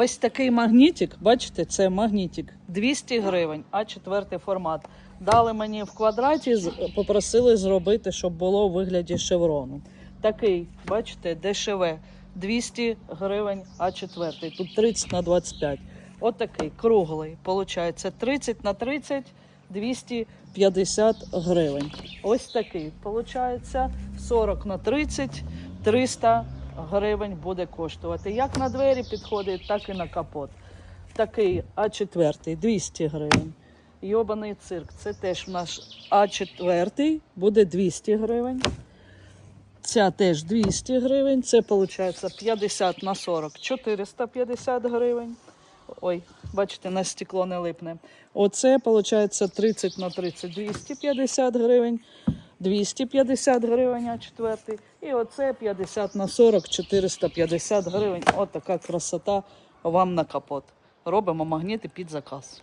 Ось такий магнітик, бачите, це магнітик 200 гривень, а четвертий формат. Дали мені в квадраті, попросили зробити, щоб було у вигляді шеврону. Такий, бачите, дешеве 200 гривень, а четвертий. Тут 30 на 25. Отакий круглий. Получається 30 на 30, 250 гривень. Ось такий. Получається 40 на 30, 300 гривень буде коштувати. Як на двері підходить, так і на капот. Такий А4 200 гривень. Йобаний цирк. Це теж наш А4 буде 200 гривень. Ця теж 200 гривень. Це виходить 50 на 40 450 гривень. Ой, бачите, на стекло не липне. Оце виходить 30 на 30 250 гривень. 250 гривень, а четвертий. І оце 50 на 40 450 гривень. От така красота вам на капот. Робимо магніти під заказ.